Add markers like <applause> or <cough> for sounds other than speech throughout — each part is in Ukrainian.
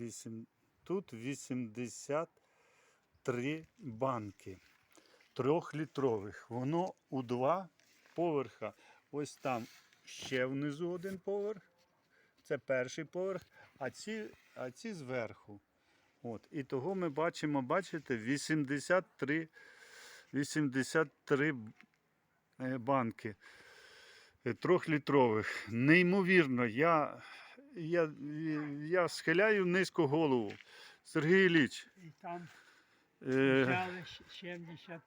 Вісім- Тут 83 банки трьохлітрових. Воно у два поверха. Ось там ще внизу один поверх. Це перший поверх, а ці, а ці зверху. От. І того ми бачимо, бачите, 83, 83 е, банки трьохлітрових. Неймовірно, я, я, я схиляю низько голову. Сергій Ілліч, І там е, взяли 70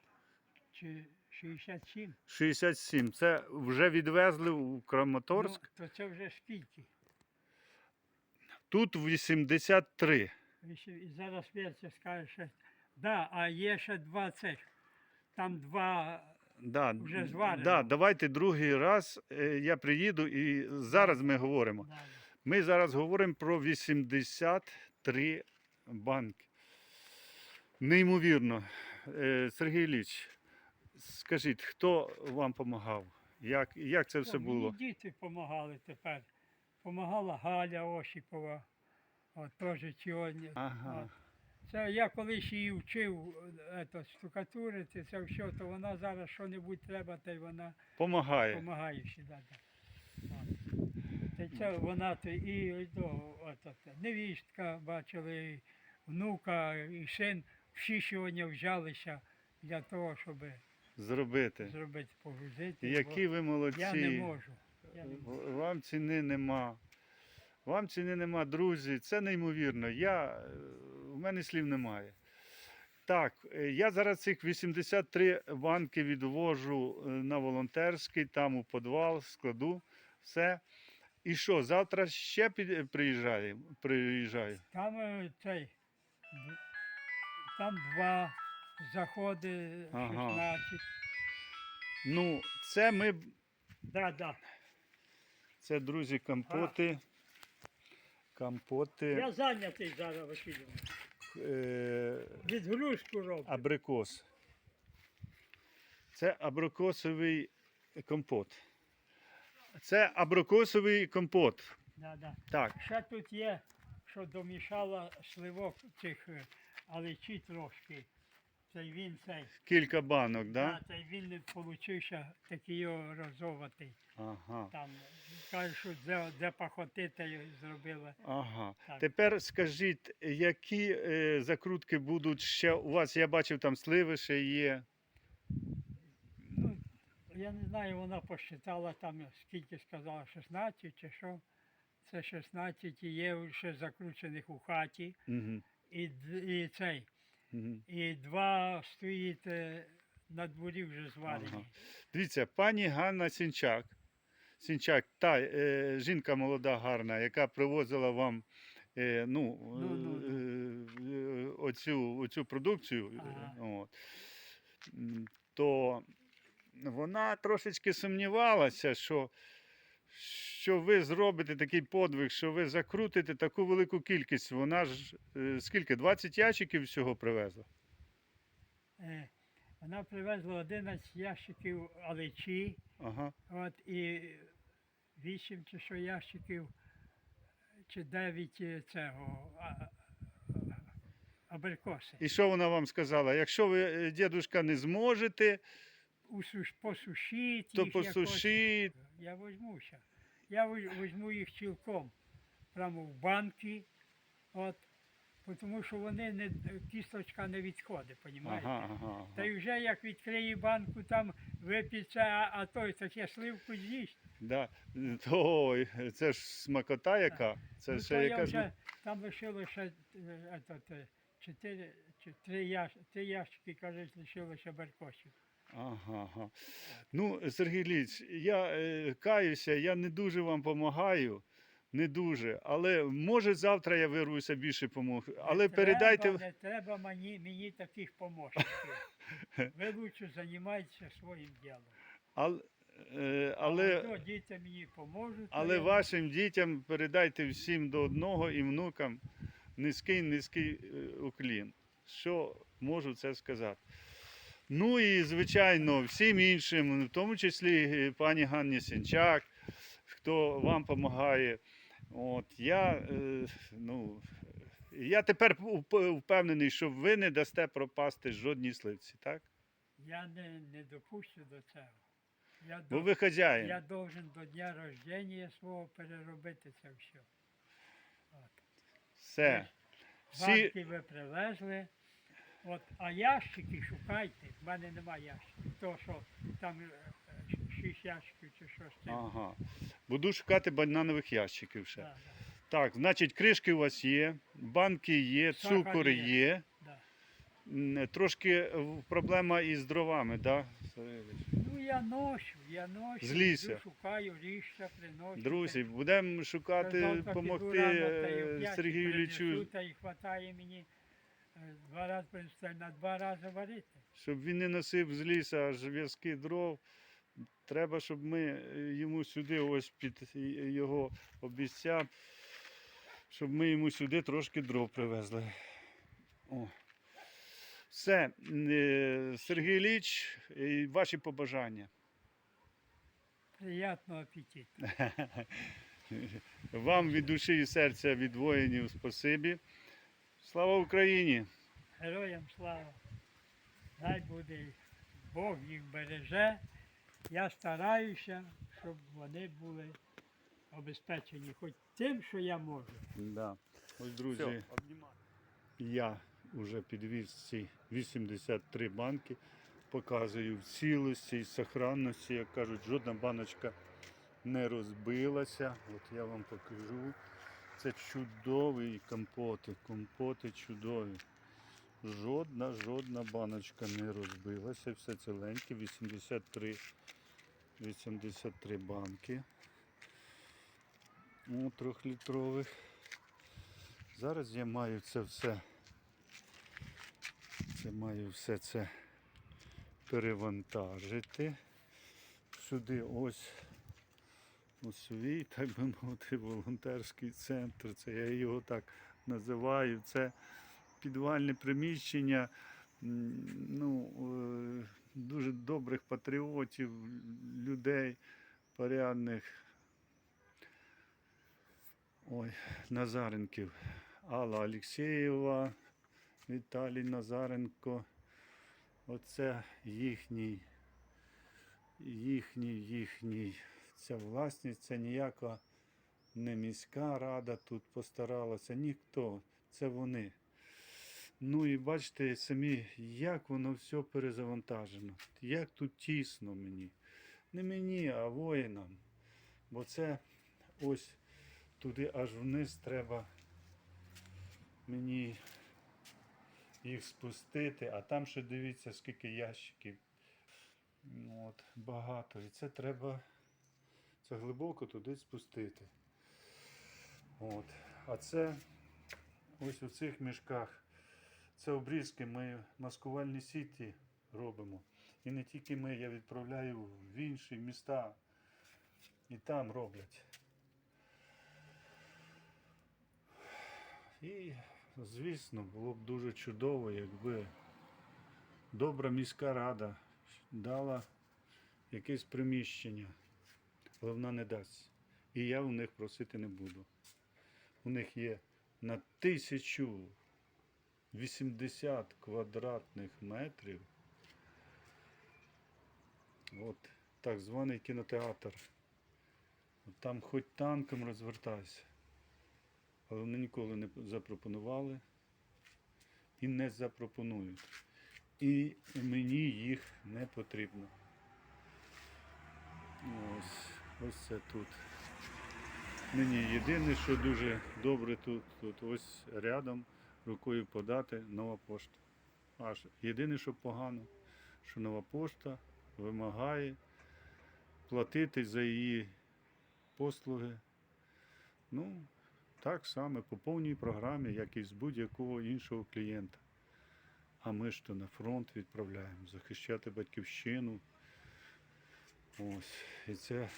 чи 67. 67. Це вже відвезли у Краматорськ. Ну, то це вже скільки? Тут 83. І зараз Верця скаже, що да, а є ще два цих. Там два Да, Вже зварено. да, давайте другий раз е, я приїду і зараз ми говоримо. да, Ми зараз говоримо про 83 банки. Неймовірно. Е, Сергій Ілліч, скажіть, хто вам допомагав? Як, як це все було? Мені діти допомагали тепер. Помагала Галя Осіпова. От теж сьогодні. Ага. Це я колись її вчив ето, штукатурити, це все, то вона зараз що-небудь треба, та й вона Помагає. допомагає ще. Да, да. От. Це вона то і до, невістка бачили, внука, і син. Всі сьогодні взялися для того, щоб Зробити. зробити, погрузити. Які ви молодці. Я не можу. Я не можу. Вам ціни нема. Вам ціни нема, друзі. Це неймовірно. Я, е, у мене слів немає. Так, е, я зараз цих 83 банки відвожу е, на волонтерський, там у підвал, складу все. І що, завтра ще під, приїжджаю, приїжджаю? Там е, цей, д- там два заходи, Ага. 16. Ну, це ми, Да, да. це, друзі, компоти. Компоти. Я зайнятий зараз Василю. Е, Відгрузку роблю. абрикос. Це абрикосовий компот. Це абрикосовий компот. Да, да. Так, Ще тут є, що домішала сливок цих е, алечі трошки. Цей він цей. кілька банок, да? Да, цей він не получився такий розоватий. Ага. Там кажуть, що де, де пахоти, та й зробила. Ага. Так. Тепер скажіть, які е, закрутки будуть ще у вас? Я бачив, там сливи ще є. Ну, я не знаю, вона посчитала там, скільки сказала, 16 чи що. Це 16 є ще закручених у хаті. Угу. І, і цей. Угу. І два стоїть е, на дворі вже зварені. Ага. Дивіться, пані Ганна Сінчак. Сінчак, та е, жінка молода, гарна, яка привозила вам е, ну, Ну, ну, е, е, оцю, оцю продукцію, Ага. от, то вона трошечки сумнівалася, що, що ви зробите такий подвиг, що ви закрутите таку велику кількість. Вона ж е, скільки? 20 ящиків всього привезла. Е, Вона привезла 11 ящиків алечі, Ага. от, і 8 чи що ящиків, чи 9 цього а, а, абрикоси. І що вона вам сказала? Якщо ви, е, дідушка, не зможете, Усуш, посушіть то їх якось. Я візьмуся. Я візь- візьму їх цілком прямо в банки, от, тому що вони не, кісточка не відходить, розумієте? Ага, ага, Та ага. й вже як відкриє банку, там вип'ється, а, а той таке сливку з'їсть. Да. Ой, це ж смакота яка. Це Ну, ще то я яка вже, там лишилося е, е, чотири, чи три, три ящики, кажуть, лишилося баркосів. Ага, ага. Ну, Сергій Ліч, я е, каюся, я не дуже вам допомагаю. Не дуже. Але може завтра я вирвуся більше помогу. Але Не передайте. Треба, не треба мені, мені таких помощників. <laughs> Ви лучше займайтеся своїм ділом. Але, е, А але, то діти мені поможуть. але я- вашим дітям передайте всім до одного і внукам низький низький е, уклін. Що можу це сказати. Ну і, звичайно, всім іншим, в тому числі е, пані Ганні Сінчак, хто вам допомагає. От, я, е, ну, я тепер впевнений, що ви не дасте пропасти жодній сливці, так? Я не, не допущу до цього. Я, Бо до- ви хазяїн. я должен до дня рождення свого переробити це все. От. Все. Всі, Банки ви привезли. От, а ящики шукайте. В мене немає ящиків. То, що там е, е, шість ящиків чи що з цим. ага. Буду шукати бананових ящиків ще. Да, да, Так, значить, кришки у вас є, банки є, Сахар цукор є. є. да. Трошки е, проблема із дровами, так? Да? Ну я ношу, я ношу, З лісу. йду, шукаю ріжся, приношу. Друзі, будемо шукати, допомогти Сергію Іллічу, Та й хватає мені два рази на два рази варити. щоб він не носив з лісу аж в'язки дров. Треба, щоб ми йому сюди, ось під його обіця, щоб ми йому сюди трошки дров привезли. О. Все, е, Сергій Ілліч, е, ваші побажання. Приятного апетиту. <laughs> Вам від душі і серця від воїнів спасибі. Слава Україні! Героям слава. Хай буде Бог їх береже. Я стараюся, щоб вони були обезпечені хоч тим, що я можу. Да. Ось, друзі, я вже підвіз ці 83 банки. Показую в цілості і сохранності. Як кажуть, жодна баночка не розбилася. От я вам покажу. Це чудові компоти. Компоти чудові. Жодна, жодна баночка не розбилася. Все ціленьке. 83, 83 банки. О, трьохлітрових. Зараз я маю це все. Це маю все це перевантажити. Сюди ось у свій, так би мовити, волонтерський центр. Це я його так називаю. Це підвальне приміщення ну, е, дуже добрих патріотів, людей порядних. Ой, Назаренків. Алла Алексєєва, Віталій Назаренко. Оце їхній, їхній, їхній. Ця власність, це ніяка не міська рада тут постаралася, ніхто. Це вони. Ну і бачите самі, як воно все перезавантажено. Як тут тісно мені. Не мені, а воїнам. Бо це ось туди аж вниз треба мені їх спустити, а там ще дивіться, скільки ящиків. От, багато. І це треба це глибоко туди спустити. От. А це ось у цих мішках. Це обрізки ми маскувальні сіті робимо. І не тільки ми, я відправляю в інші міста. І там роблять. І, звісно, було б дуже чудово, якби добра міська рада дала якесь приміщення, але вона не дасть. І я у них просити не буду. У них є на 1080 квадратних метрів. От так званий кінотеатр. От Там хоч танком розвертайся. Але вони ніколи не запропонували і не запропонують. І мені їх не потрібно. Ось, ось це тут. Мені єдине, що дуже добре тут, тут ось рядом рукою подати нова пошта. Аж єдине, що погано, що нова пошта вимагає платити за її послуги. Ну, так само по повній програмі, як і з будь-якого іншого клієнта. А ми ж то на фронт відправляємо захищати батьківщину. Ось. І це,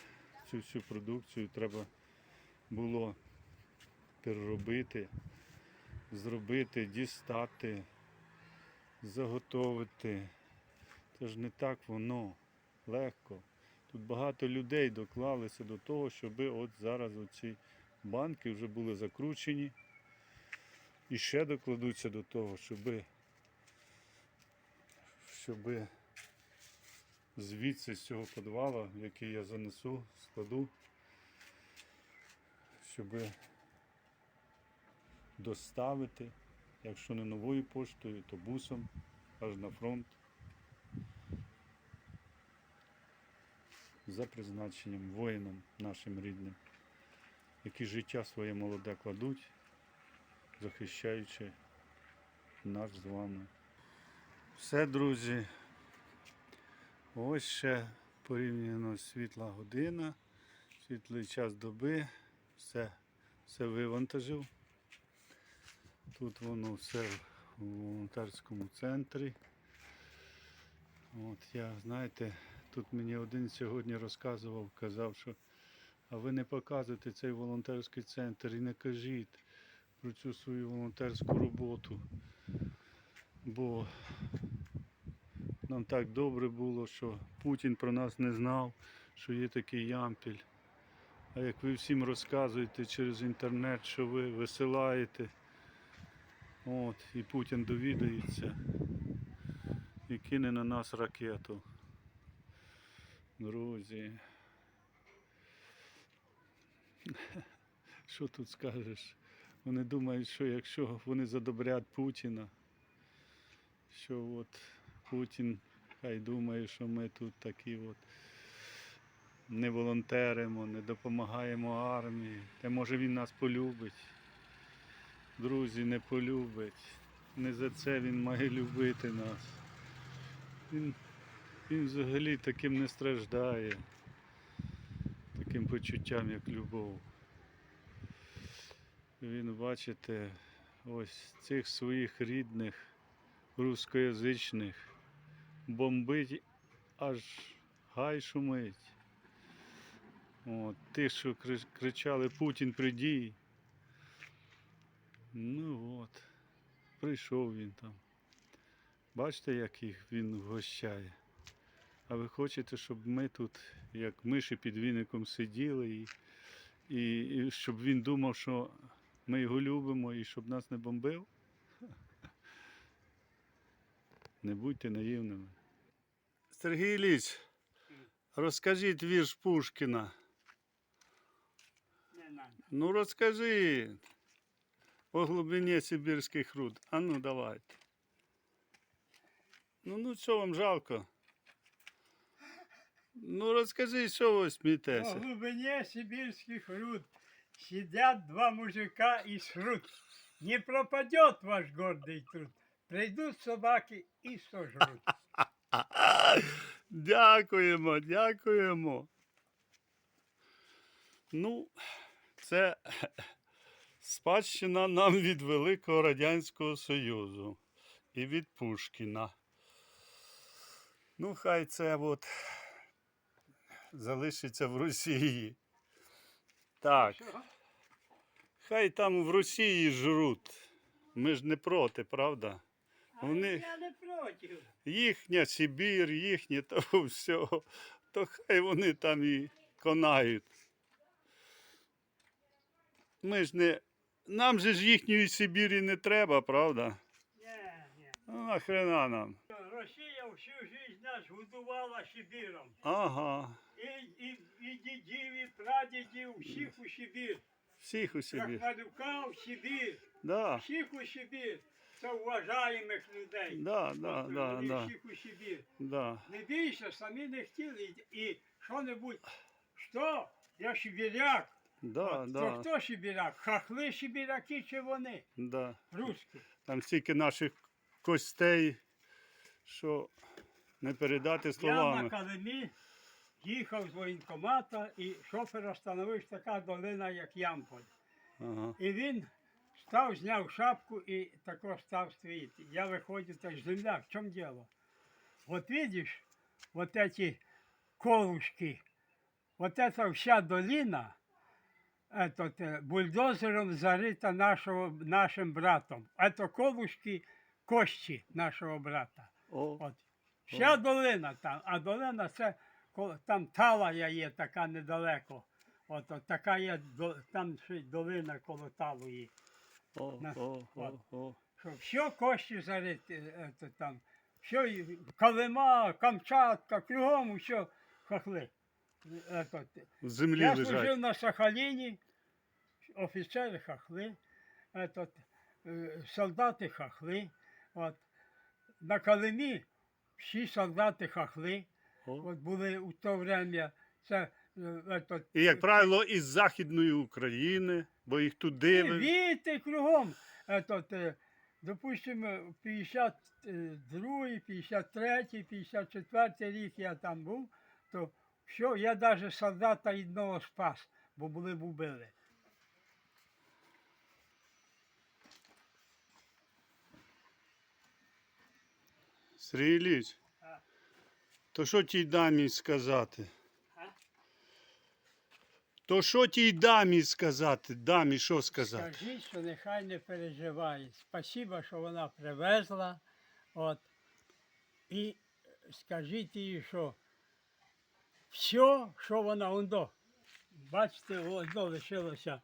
цю всю продукцію треба було переробити, зробити, дістати, заготовити. Це ж не так воно легко. Тут багато людей доклалися до того, щоб от зараз оці банки вже були закручені. і ще докладуться до того, щоби, щоби звідси з цього підвала, який я занесу, складу, щоби доставити, якщо не новою поштою, то бусом аж на фронт. За призначенням воїнам нашим рідним, які життя своє молоде кладуть, захищаючи наш з вами. Все, друзі. Ось ще порівняно світла година, світлий час доби, все, все вивантажив. Тут воно все в волонтерському центрі. От я, знаєте, тут мені один сьогодні розказував, казав, що а ви не показуєте цей волонтерський центр і не кажіть про цю свою волонтерську роботу. Бо нам так добре було, що Путін про нас не знав, що є такий ямпіль. А як ви всім розказуєте через інтернет, що ви висилаєте, от, і Путін довідається і кине на нас ракету. Друзі. <laughs> Що тут скажеш? Вони думають, що якщо вони задобрять Путіна, що от Путін хай думає, що ми тут такі от не волонтеримо, не допомагаємо армії. Та може він нас полюбить. Друзі, не полюбить. Не за це він має любити нас. Він, він взагалі таким не страждає, таким почуттям, як любов. Він, бачите, ось цих своїх рідних рускоязичних бомбить аж гай шумить. От, ті, що кричали Путін придій. Ну от, прийшов він там. Бачите, як їх він вгощає. А ви хочете, щоб ми тут, як миші під віником сиділи, і, і, і щоб він думав, що ми його любимо і щоб нас не бомбив? <laughs> Не будьте наївними. Сергій Ілліч, розкажіть вірш Пушкіна. Не надо. Ну розкажи о глибині сибірських руд. А ну давайте. Ну, ну що вам жалко? Ну розкажи, що ви По смієтеся. глубине сибирских руд сидят два мужика и срут. Не пропадет ваш гордый труд. Придут собаки и сожрут. <laughs> <laughs> Дякуємо, дякуємо. Ну, це спадщина нам від Великого Радянського Союзу і від Пушкіна. Ну, хай це от залишиться в Росії. Так, хай там в Росії жруть. Ми ж не проти, правда? А Вони- Я не проти. їхня Сибір, їхнє того всього, то хай вони там і конають. Ми ж не. Нам же ж їхньої Сибірі не треба, правда? Не, не. Ну, нахрена нам. Росія всю жизнь нас годувала Сибіром. Ага. І, і, і дідів, і прадідів, всіх у Сибір. Всіх у Сибір. Крахмалюка в Сибір. Да, Всіх у Сибір. Це вважаємих людей. да, да, От да, да, всіх у Сибір. да. Не бійся, самі не хотіли. І, що-небудь, що? Я сибіряк. Да, От, То хто сибіряк? Хахли сибіряки чи вони? да. Русські. Там стільки наших костей, що не передати Я на словами. Калимі їхав з воєнкомата і шофер остановив така долина, як Ямполь. Ага. І він став, зняв шапку і тако став стоїти. Я виходжу, та ж земля, в чому діло? Вот видишь, вот эти колушки, вот эта вся долина, этот, э, бульдозером зарита нашего, нашим братом. Это колушки кості нашого брата. О, От. Вся долина там, а долина це ко- там талая є така недалеко. От, от така є до- там ще й долина коло талої. О, На, о, о, о. Що все кошти зарити, е, там, все, Калима, Камчатка, кругом все хохли. Е, то, В землі Я лежать. служив на Сахаліні, офіцери хахли, этот, е, солдати хахли. От. На Калимі всі солдати хахли. О. От були у то время. Це, е, І, як правило, із Західної України, бо їх тут дивили. Віти кругом. Е, допустимо, 52, 53, 54 рік я там був, то що, я навіть солдата одного спас, бо були б убили. Сергій Ілліч, то що тій дамі сказати? То що тій дамі сказати? Дамі що сказати? Скажіть, що нехай не переживає. Спасибо, що вона привезла. От. І скажіть їй, що все, що вона ондо. Бачите, одно лишилося.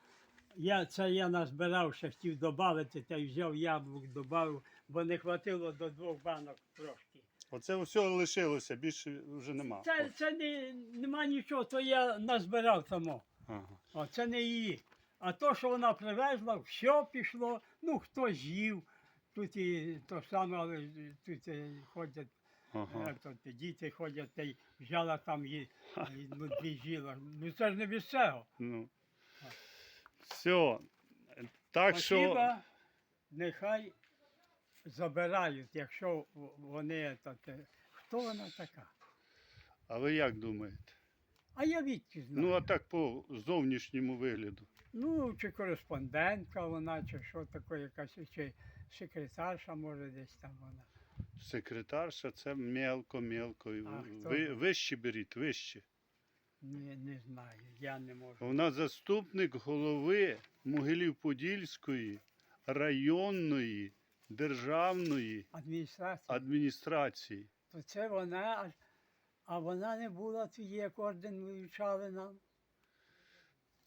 Я, це я назбирав, ще хотів додати, та й взяв яблук, додав, бо не хватило до двох банок трошки. Оце все лишилося, більше вже нема. Це, це не, нема нічого, то я назбирав само. Ага. О, це не її. А то, що вона привезла, все пішло. Ну, хто з'їв. Тут і то саме, але тут ходять, Ага. е, тут діти ходять, та й взяла там її, і, ну, дві жіла. Ну це ж не від цього. Ну. Все. Так що. Нехай забирають, якщо в- вони. То, те. Хто вона така? А ви як думаєте? А я відки знаю. Ну, а так по зовнішньому вигляду. Ну, чи кореспондентка вона, чи що таке, якась, чи секретарша, може, десь там вона. Секретарша це мелко-мелко. А хто Ви, вище беріть, вище. Не, не знаю, я не можу. Вона заступник голови Могилів-Подільської районної державної Адміністрація. адміністрації. То це вона, аж- а вона не була тоді, як орден вручали нам.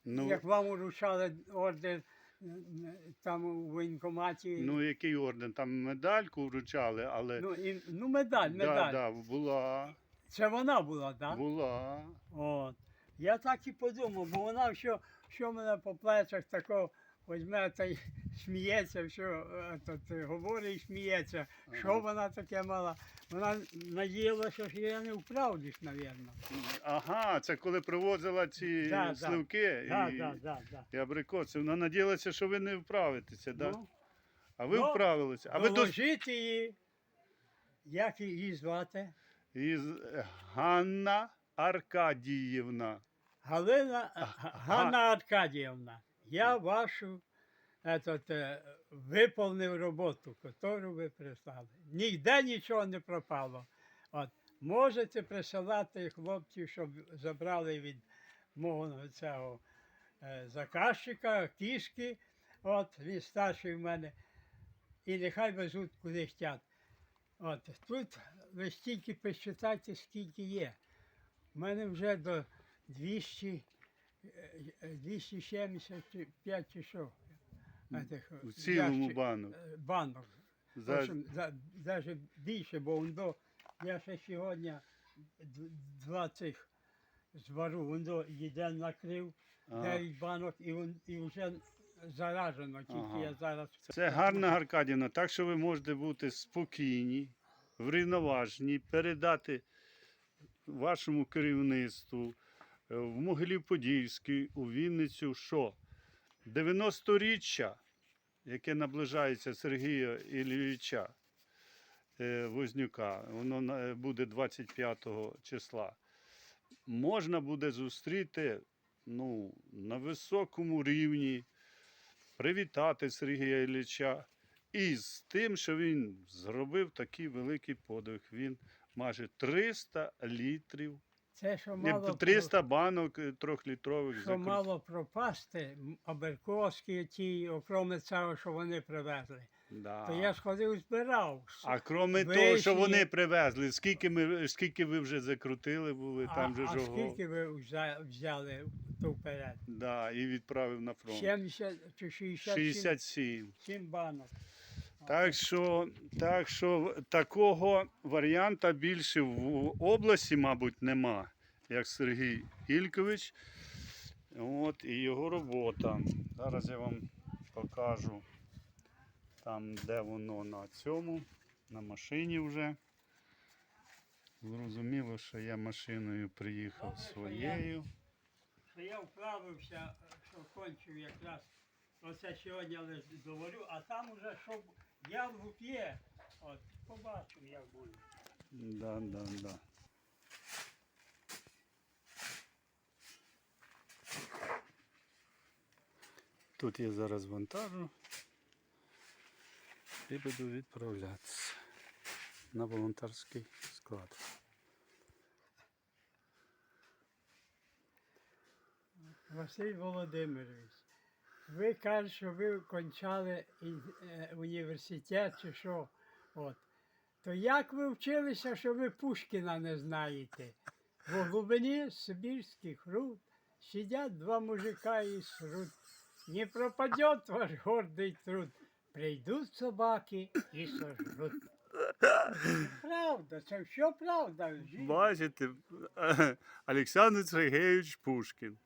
Ну, Як вам вручали орден м, там у воєнкоматі. ну який орден? Там медальку вручали, але ну, і, ну медаль, медаль. Да, да, була, Це вона була, так? була. От. Я так і подумав, бо вона що, що мене по плечах тако візьме та й сміється, що е, тут, е, говорить сміється. Що вона таке мала? Вона надіялася, що я не вправлюсь, мабуть. Ага, це коли привозила ці Да, да. сливки Так, і, так, так, так. і абрикоси. Вона надіялася, що ви не вправитеся, да? Ну, а ви ну, вправилися. А ви до... її. Як її звати? Із Ганна Аркадіївна. Галина Ганна Аркадіївна. Я вашу этот, е, виповнив роботу, яку ви прислали. Ніде нічого не пропало. От, можете присилати хлопців, щоб забрали від мого цього е, заказчика кішки. От, він старший в мене. І нехай везуть куди хочуть. От, тут ви стільки посчитайте, скільки є. У мене вже до 200, е, е, 275 чи що. Этих, В цілому бану. е, банок. Даже більше, бо до, я ще сьогодні два цих звару, він до їде накрив. 9 банок, і, і вже заражено, тільки Ага. я зараз. Це гарна Аркадівна, так що ви можете бути спокійні, врівноважені, передати вашому керівництву в Могилів-Подільський, у Вінницю, що 90-річчя, яке наближається Сергія Ілліча е, Вознюка, воно буде 25 числа, можна буде зустріти ну, на високому рівні привітати Сергія Ілліча і з тим, що він зробив такий великий подвиг. Він майже 300 літрів, Це, що ні, мало, 300 банок е, трьохлітрових що закрутив. мало пропасти, аберковські ті, окрім цього, що вони привезли. Да. То я сходив, збирав. А крім того, що вони привезли, скільки, ми, скільки ви вже закрутили були, там же а, а скільки ви взя- взяли то вперед. Да, і відправив на фронт. 70 чи 67 67. банок. Так що, так що такого варіанта більше в області, мабуть, нема, як Сергій Ількович. От і його робота. Зараз я вам покажу там, де воно на цьому, на машині вже. Зрозуміло, що я машиною приїхав Добре, що своєю. Що я вправився, що кончив якраз оце сьогодні але говорю, а там уже щоб яблук є. От, побачив, як буде. Да, да, да. Тут я зараз вантажу і буду відправлятися на волонтерський склад. Василь Володимирович, ви кажете, що ви кончали е, університет чи що. От. То як ви вчилися, що ви Пушкіна не знаєте? В глибині сибірських руд сидять два мужика і срут. Не пропадет ваш гордий труд. Прийдуть собаки і сожрут. Правда, це все правда. Бачите, Олександр Сергійович Пушкін.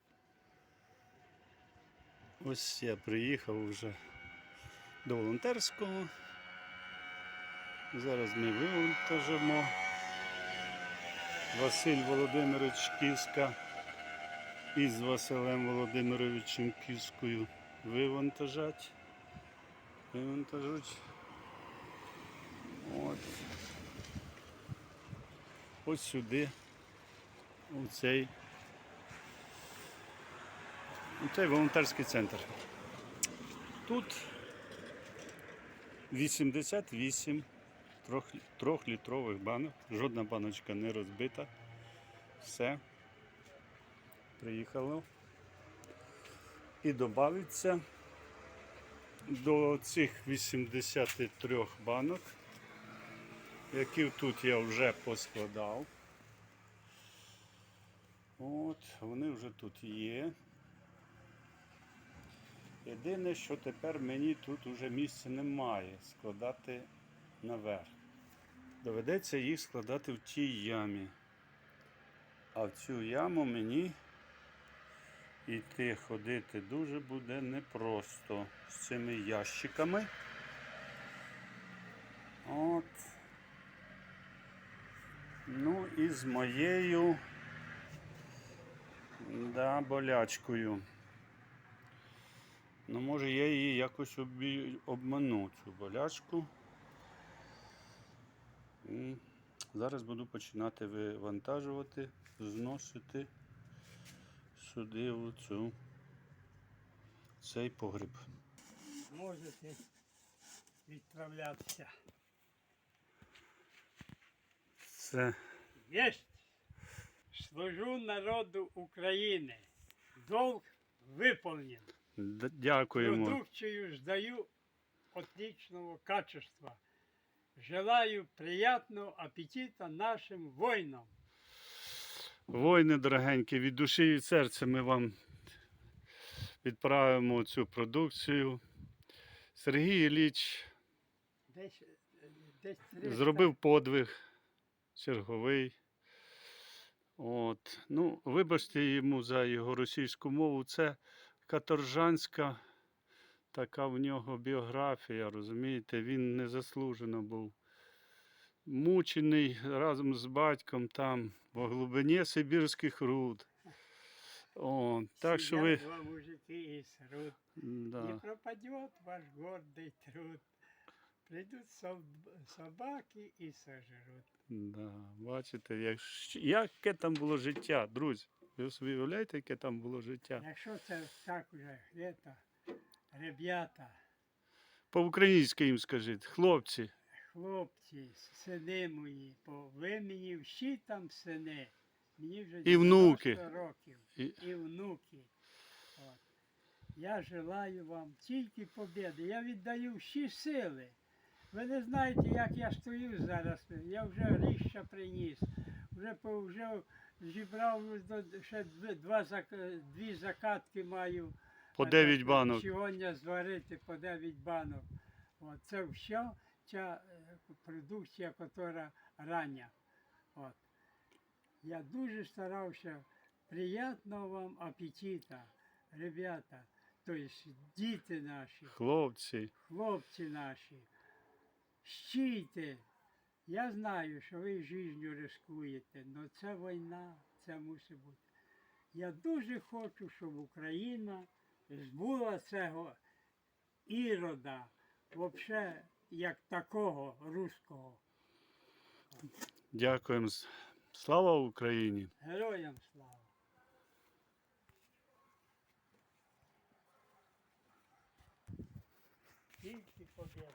Ось я приїхав вже до волонтерського. Зараз ми вивантажимо. Василь Володимирович Кіска із Василем Володимировичем Кіскою вивантажать. Вивантажуть. От. Ось сюди, у цей, у цей волонтерський центр. Тут 88 трьох, трьохлітрових банок, жодна баночка не розбита. Все. Приїхало. І додається до цих 83 банок які тут я вже поскладав. От, вони вже тут є. Єдине, що тепер мені тут уже місця немає складати наверх. Доведеться їх складати в тій ямі. А в цю яму мені йти ходити дуже буде непросто з цими ящиками. От. Ну і з моєю да, болячкою. Ну, може я її якось обі... обману цю болячку. І зараз буду починати вивантажувати, зносити сюди в цю цей погріб. Можете відправлятися. Це Єсть! Служу народу України. Долг выполнен. Д- дякуємо. Продукцию сдаю отличного качества. Желаю приятного аппетита нашим воинам. Воїни дорогенькі, від душі і від серця ми вам відправимо цю продукцію. Сергій Ілліч Десь, е, десь 300 зробив подвиг черговий. От. Ну, вибачте йому за його російську мову. Це каторжанська така в нього біографія, розумієте, він незаслужено був мучений разом з батьком там, в глибині Сибірських руд. О, так що ви. два мужики срут. Не Да. пропадет ваш гордый труд. Придут сол- собаки и сожрут. Да, бачите, як, яке там було життя, друзі. Ви собі уявляєте, яке там було життя? Якщо це так уже, это, ребята, По-українськи їм скажіть, хлопці. хлопці, сини мої, бо ви мені всі там сини. Мені вже І внуки. 90 років. І- І внуки. От. Я желаю вам тільки побіди. Я віддаю всі сили. Ви не знаєте, як я стою зараз. Я вже ріща приніс. Вже, по- вже зібрав ще дві, два, дві закатки маю. По Е, 9 банок. Сьогодні зварити по 9 банок. От, це все ця е, продукція, яка рання. От. Я дуже старався. Приятного вам апетита, ребята. Тобто діти наші, Хлопці. хлопці наші. Щійте. Я знаю, що ви життю рискуєте, але це війна, це мусить бути. Я дуже хочу, щоб Україна збула цього ірода, взагалі, як такого руського. Дякуємо. Слава Україні! Героям слава! Тільки побєда.